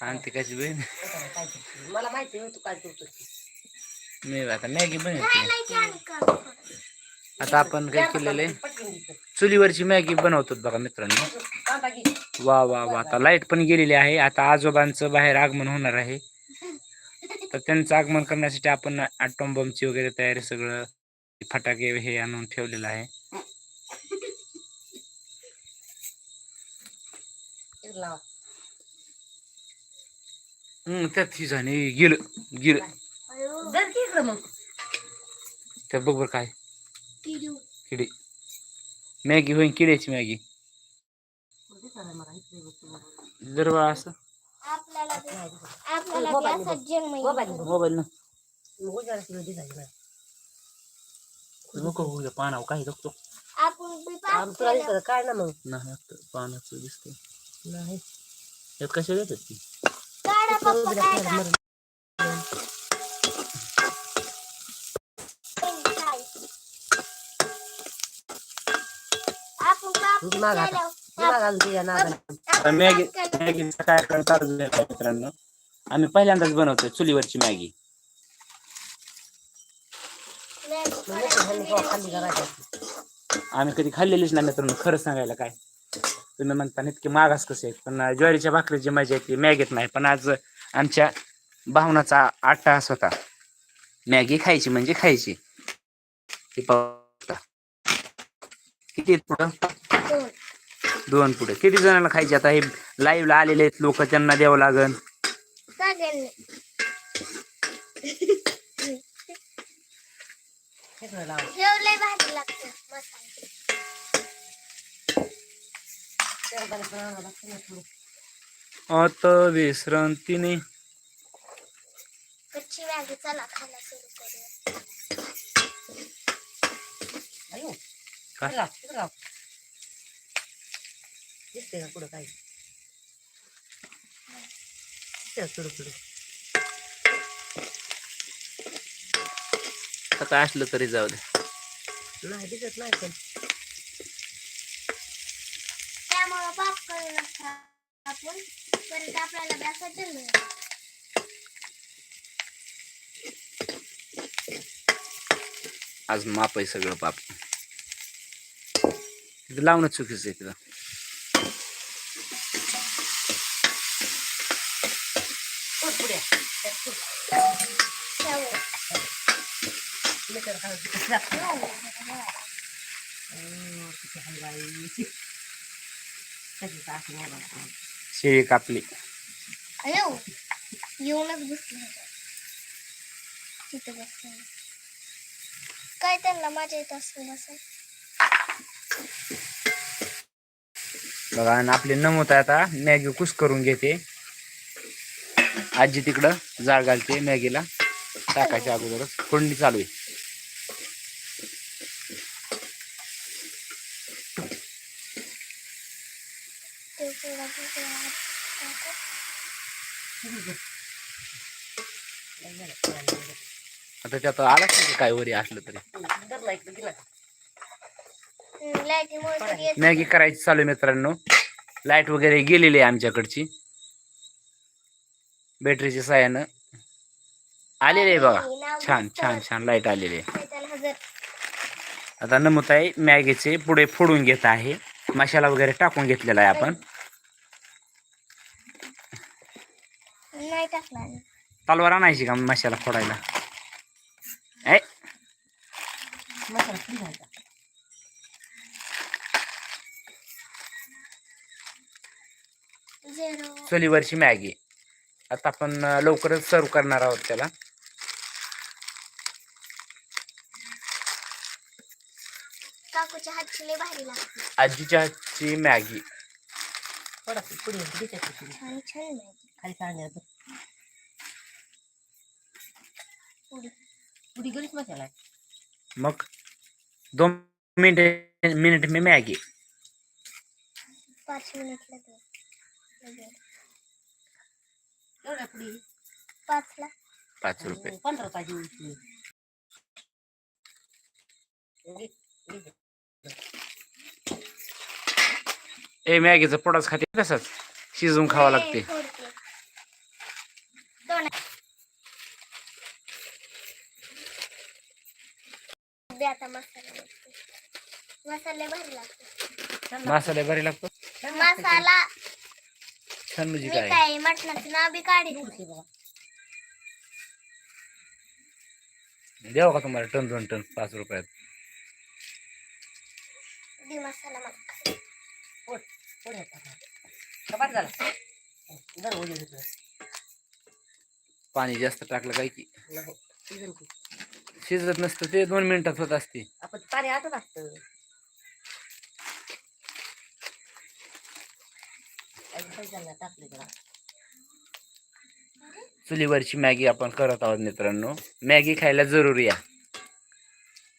आणि ती कशी बहीण? मला माहिती आहे तू काय करतो मी आता मॅगी बनवते आता आपण काय केलेलं आहे. चुलीवरची मॅगी बनवतो बघा मित्रांनो. वा वा वा. आता लाइट पण गेलेली आहे. आता आजोबांचं बाहेर आगमन होणार आहे. तर त्यांचं आगमन करण्यासाठी आपण आटोम बमची वगैरे तयारी सगळं फटाके हे आणून ठेवलेलं आहे. त्यात ही झाली. गेलं गेलं. जर की इकडं मग. त्या बघ बरं काय. किडी. मॅगी होईन किड्याची मॅगी. दिसायला मला इकडे बघ तू. जर बा असं. आपल्याला बी- नाही दिसत. आपल्याला मोबाईल बी बघ. असं जन्म येईल. मोबाईल बघ. मोबाईल ना. मग उजाडा सगळं दिसायला मला. नको होऊ पानाव काही बघतो. आपण बी आम तुला पाहतो दिसत काय ना मग. नाही पानाचं दिसतं नाही. यात कशा येतात ती? मॅगी मॅगी काय चालू मित्रांनो आम्ही पहिल्यांदाच बनवतोय चुलीवरची मॅगी आम्ही कधी खाल्लेलीच नाही मित्रांनो खरं सांगायला काय? तुम्ही म्हणता इतके मागास कसे आहेत पण ज्वारीच्या भाकरीची मजा येते मॅगीत नाही. पण आज आमच्या भावनाचा आटास होता. मॅगी खायची म्हणजे खायची. ती. किती आहेत पुढं? दोन पुढे. किती जणांना खायचे? आता हे लाईव्हला आलेले आहेत लोक त्यांना द्यावं लागन लावा. जेवलंय भारी लागतं मसाला शेंगदाणे पण आणावं लागतं ना थोडं. आता विश्रांतीने कच्ची मॅगी चला खायला सुरू करूया. अयो. काय? दिसते का पुढं काही? पुढं असलं तरी जाऊ दे. नाही दिसत नाही पण त्यामुळं बाप करू नका टाकून परत आपल्याला बी असं आज माप आहे सगळं पाप. तिथं लावणं चुकीचं आहे तिथं. पुढं पुढे शेळी कापली. अयो येऊनच बसले तिथे बसले काय त्यांना मजा येत असेल असं? बघा आणि आपली नमूत आता मॅगी कुस करून घेते. आजी तिकडं जाळ घालते मॅगीला. टाकायच्या अगोदरच. फोडणी चालू आहे ते पुढं पुढं टाकत. लय झालं, पाणी वगैरे. आता त्यात आलाच नाही काय वरी असलं तरी? मॅगी करायची चालू आहे मित्रांनो. लाइट वगैरे गेलेली आहे आमच्याकडची. बॅटरीच्या साह्यानं आलेली आहे बघा. छान छान छान लाइट आलेली आहे. आता नमत आहे मॅगीचे पुढे फोडून घेत आहे. मसाला वगैरे टाकून घेतलेला आहे आपण. नाही टाकला. तलवार आणायची का मसाला फोडायला? चुलीवरची मॅगी. आता आपण लवकरच सर्व करणार आहोत त्याला. आजीच्या हातची मॅगी. पुढे पुढे. खाली पुढे मसाला मग दोन मिनिट मिनिट मी मॅगी. पाच मिनिट लागले लगेच. एवढ्या पुढे पाचला. पाच रुपये. पंधरा पाहिजे ए मॅगीचं पोटाच खाते तसंच? शिजवून खावा लागते. मसाले भारी लागतो मसाला म्हणजे काय? मटणाचं ना बी काढी देऊ का तुम्हाला टन दोन टन पाच रुपयात? मसाला कपाट झाला पाणी जास्त टाकलं काय की? शिजत नसतं ते दोन मिनिटात होत असते. आपण पाणी आटत असतं टाकले जरा चुलीवरची मॅगी आपण करत आहोत मित्रांनो. मॅगी खायला जरुरी आहे.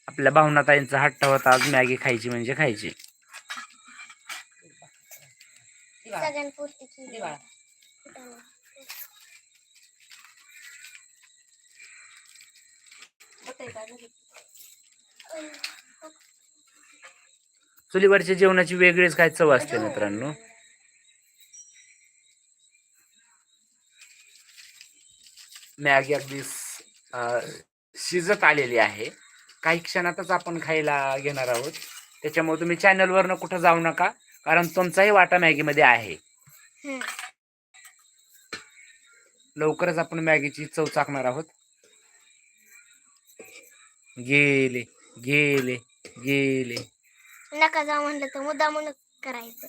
आपल्या भावनाताईंचा हट्ट होता आज मॅगी खायची म्हणजे खायची दिवाळा सगळ्यांपुरती दिवाळा. चुलीवरच्या जेवणाची वेगळीच काय चव असते मित्रांनो. मॅगी अगदी शिजत आलेली आहे. काही क्षणातच आपण खायला घेणार आहोत. त्याच्यामुळे तुम्ही चॅनलवरनं कुठं जाऊ नका. कारण तुमचाही वाटा मॅगीमध्ये आहे. लवकरच आपण मॅगीची चव चाकणार आहोत. गेले गेले गेले. नका जाऊ म्हणलं तर मुद्दामूनच करायचं.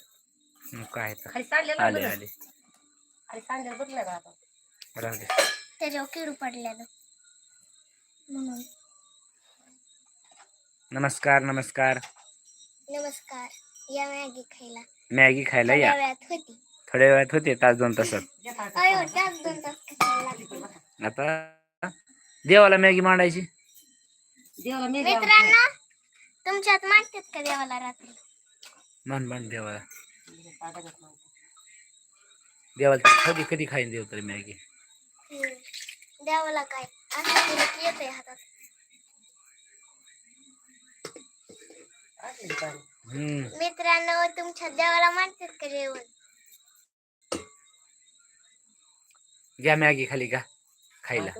मग काय तर. खाली सांडलेलं आले. आले. खाली सांडलेलं बदलं का आता. राहू दे. त्याच्यावर किडू पडलेलं म्हणून. नमस्कार नमस्कार. नमस्कार. या मॅगी खायला. मॅगी खायला या? थोड्या वेळात होती. तास दोन तासात. आता देवाला मॅगी मांडायची? देवाला मी मित्रांनो तुमच्यात मागतात का देवाला रात्री? मान मान देवाला. देवाला कधी कधी खाईन देव तरी मॅगी. हम्म. देवाला काय? असं हातात. मित्रांनो तुमच्या देवाला मागतात का जेवण? घ्या मॅगी खाली का? खायला.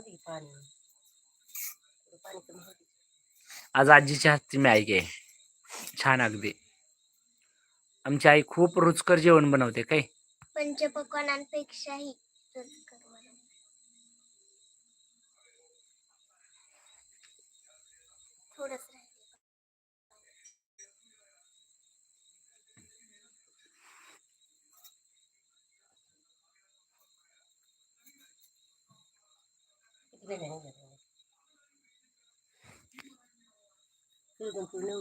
आज आजीच्या हातची मॅगी आहे. छान अगदी. आमची आई खूप रुचकर जेवण बनवते काय? पंचपक्वानांपेक्षाही रुचकर बनवते. थोडंच राहिलं. किती वेळ आहे? दोन तीन